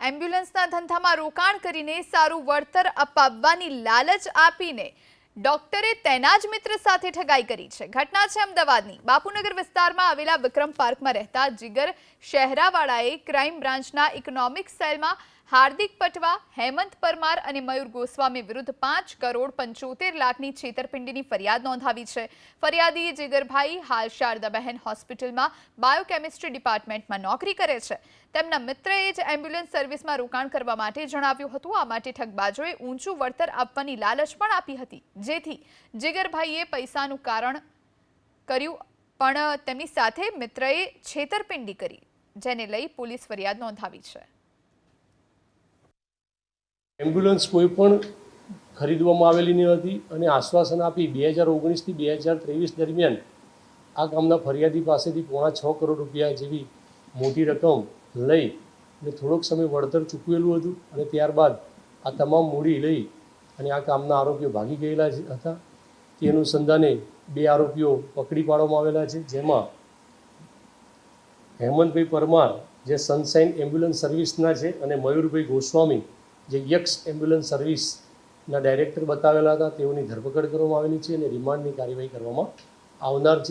એમ્બ્યુલન્સના ધંધામાં રોકાણ કરીને સારું વળતર અપાવવાની લાલચ આપીને ડોક્ટરે તેના જ મિત્ર સાથે ઠગાઈ કરી છે. ઘટના છે અમદાવાદની. બાપુનગર વિસ્તારમાં આવેલા વિક્રમ પાર્કમાં રહેતા જીગર શહેરાવાળાએ ક્રાઇમ બ્રાન્ચના ઇકોનોમિક સેલમાં હાર્દિક પટવા, હેમંત પરમાર અને મયુર ગોસ્વામી વિરુદ્ધ પાંચ કરોડ પંચોતેર લાખની છેતરપિંડીની ફરિયાદ નોંધાવી છે. ફરિયાદી જીગરભાઈ હાલ શારદાબહેન હોસ્પિટલમાં બાયોકેમિસ્ટ્રી ડિપાર્ટમેન્ટમાં નોકરી કરે છે. તેમના મિત્રએ જ એમ્બ્યુલન્સ સર્વિસમાં રોકાણ કરવા માટે જણાવ્યું હતું. આ માટે ઠગબાજોએ ઊંચું વળતર આપવાની લાલચ પણ આપી હતી. જેથી જીગરભાઈએ પૈસાનું કારણ કર્યું, પણ તેમની સાથે મિત્રએ છેતરપિંડી કરી, જેને લઈ પોલીસ ફરિયાદ નોંધાવી છે. એમ્બ્યુલન્સ કોઈ પણ ખરીદવામાં આવેલી ન હતી અને આશ્વાસન આપી બે હજાર ઓગણીસથી બે હજાર ત્રેવીસ દરમિયાન આ ગામના ફરિયાદી પાસેથી પોણા છ કરોડ રૂપિયા જેવી મોટી રકમ લઈ અને થોડોક સમય વળતર ચૂકવેલું હતું અને ત્યારબાદ આ તમામ મૂડી લઈ અને આ કામના આરોપીઓ ભાગી ગયેલા હતા. તે અનુસંધાને બે આરોપીઓ પકડી પાડવામાં આવેલા છે, જેમાં હેમંતભાઈ પરમાર, જે સનશાઇન એમ્બ્યુલન્સ સર્વિસના છે, અને મયુરભાઈ ગોસ્વામી જે યક્ષ એમ્બ્યુલન્સ સર્વિસના ડાયરેક્ટર બતાવેલા હતા, તેઓની ધરપકડ કરવામાં આવેલી છે અને રિમાન્ડની કાર્યવાહી કરવામાં આવનાર છે.